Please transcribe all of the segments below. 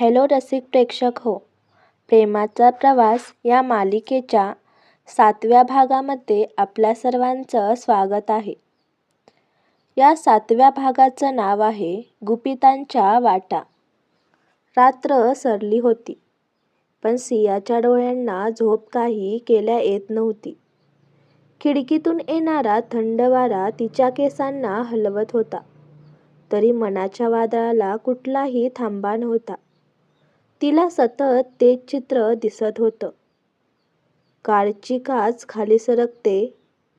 Hello रसिक प्रेक्षक हो. प्रेमाचा प्रवास या मालिकेच्या सातव्या भागामध्ये आपल्या सर्वांचं स्वागत आहे. या सातव्या भागाचं नाव आहे गुपितांच्या वाटा. रात्र सरली होती पण सियाच्या डोळ्यांना झोप काही केल्या येत नव्हती. खिडकीतून येणारा थंड वारा तिच्या केसांना हलवत होता तरी मनाच्या वादळाला कुठलाही थांबा नव्हता. तिला सतत तेच चित्र दिसत होतं. कारची काच खाली सरकते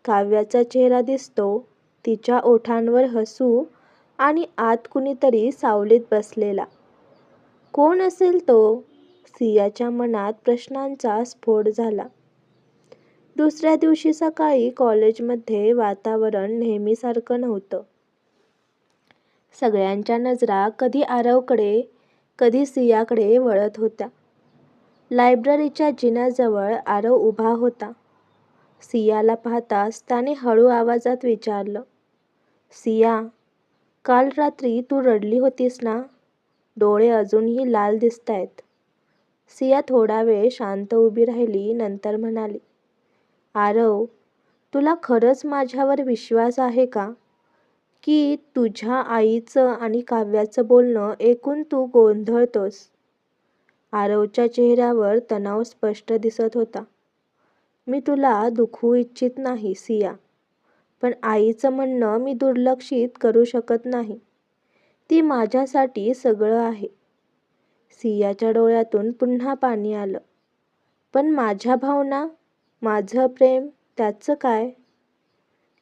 काव्याचा चेहरा दिसतो तिच्या ओठांवर हसू आणि आत कुणीतरी सावलीत बसलेला. कोण असेल तो? सियाच्या मनात प्रश्नांचा स्फोट झाला. दुसऱ्या दिवशी सकाळी कॉलेजमध्ये वातावरण नेहमीसारखं नव्हतं. सगळ्यांच्या नजरा कधी आरवकडे कधी सियाकडे वळत होत्या. लायब्ररीच्या जिन्याजवळ आरव उभा होता. सियाला पाहताच त्याने हळू आवाजात विचारलं सिया काल रात्री तू रडली होतीस ना? डोळे अजूनही लाल दिसत आहेत सिया थोडा वेळ शांत उभी राहिली नंतर म्हणाली आरव तुला खरंच माझ्यावर विश्वास आहे का? की तुझ्या आईचं आणि काव्याचं बोलणं ऐकून तू गोंधळतोस. आरवच्या चेहऱ्यावर तणाव स्पष्ट दिसत होता. मी तुला दुखवू इच्छित नाही सिया. पण आईचं म्हणणं मी दुर्लक्षित करू शकत नाही. ती माझ्यासाठी सगळं आहे. सियाच्या डोळ्यातून पुन्हा पाणी आलं. पण माझ्या भावना माझं प्रेम त्याचं काय?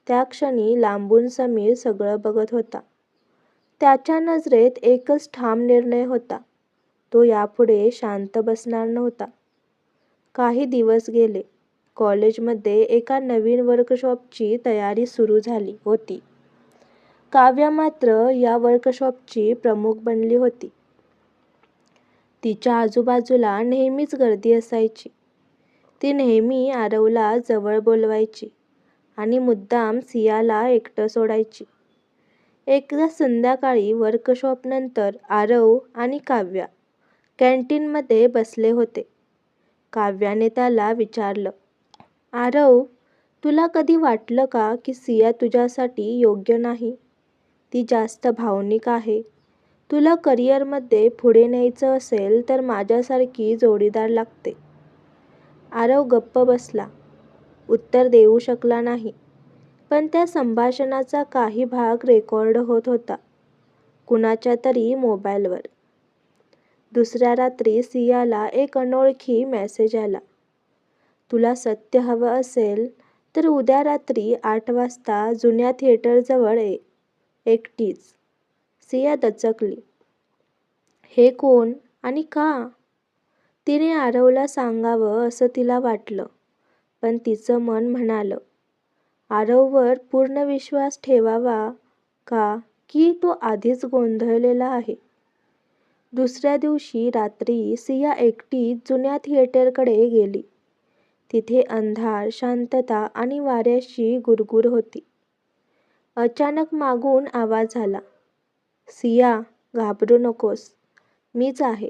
त्या क्षणी लांबून समीर सगळं बघत होता. त्याच्या नजरेत एकच ठाम निर्णय होता. तो यापुढे शांत बसणार नव्हता. काही दिवस गेले. कॉलेजमध्ये एका नवीन वर्कशॉपची तयारी सुरू झाली होती. काव्या मात्र या वर्कशॉपची प्रमुख बनली होती. तिच्या आजूबाजूला नेहमीच गर्दी असायची. ती नेहमी आरवला जवळ बोलवायची. आणि मुद्दाम सियाला एकटं सोडायची. एकदा संध्याकाळी वर्कशॉपनंतर आरव आणि काव्या कॅन्टीनमध्ये बसले होते. काव्याने त्याला विचारलं आरव तुला कधी वाटलं का की सिया तुझ्यासाठी योग्य नाही? ती जास्त भावनिक आहे. तुला करिअरमध्ये पुढे न्यायचं असेल तर माझ्यासारखी जोडीदार लागते. आरव गप्प बसला. उत्तर देऊ शकला नाही. पण त्या संभाषणाचा काही भाग रेकॉर्ड होत होता. कुणाच्या तरी मोबाईलवर. दुसऱ्या रात्री सियाला एक अनोळखी मेसेज आला. तुला सत्य हवं असेल तर उद्या रात्री आठ वाजता जुन्या थिएटरजवळ ये. एकटीच. सिया दचकली. हे कोण आणि का? तिने आरवला सांगावं असं तिला वाटलं. पण तिचं मन म्हणालं आरववर पूर्ण विश्वास ठेवावा का की तो आधीच गोंधळलेला आहे दुसऱ्या दिवशी रात्री सिया एकटी जुन्या थिएटरकडे गेली. तिथे अंधार शांतता आणि वाऱ्याशी गुरगुर होती. अचानक मागून आवाज आला सिया घाबरू नकोस मीच आहे.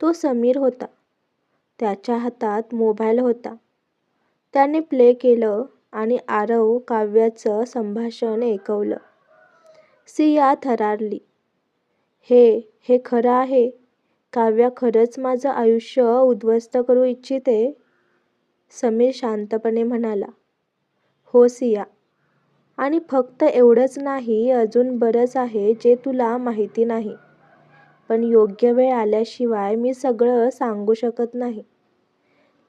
तो समीर होता. त्याच्या हातात मोबाईल होता. त्याने प्ले केलं आणि आरव काव्याचं संभाषण ऐकवलं. सिया थरारली हे हे खरं आहे. काव्या खरंच माझं आयुष्य उद्ध्वस्त करू इच्छिते? समीर शांतपणे म्हणाला. हो सिया. आणि फक्त एवढंच नाही अजून बरंच आहे जे तुला माहिती नाही. पण योग्य वेळ आल्याशिवाय मी सगळं सांगू शकत नाही.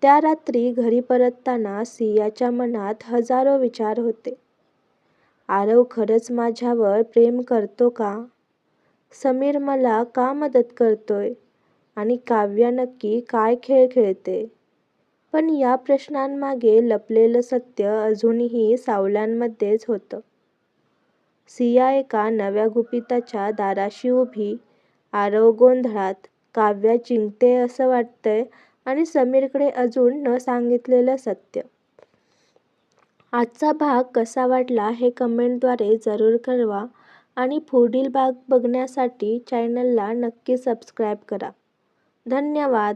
त्या रात्री घरी परतताना सियाच्या मनात हजारो विचार होते. आरव खरंच माझ्यावर प्रेम करतो का? समीर मला का मदत करतोय? आणि काव्या नक्की काय खेळ खेळते? पण या प्रश्नांमागे लपलेलं सत्य अजूनही सावल्यांमध्येच होतं. सिया एका नव्या गुपिताच्या दाराशी उभी आरव गोंधळात काव्या जिंकते असं वाटतंय आणि समीरकडे अजून न सांगितलेलं सत्य. आजचा भाग कसा वाटला हे कमेंटद्वारे जरूर कळवा आणि पुढील भाग बघण्यासाठी चॅनलला नक्की सबस्क्राईब करा. धन्यवाद.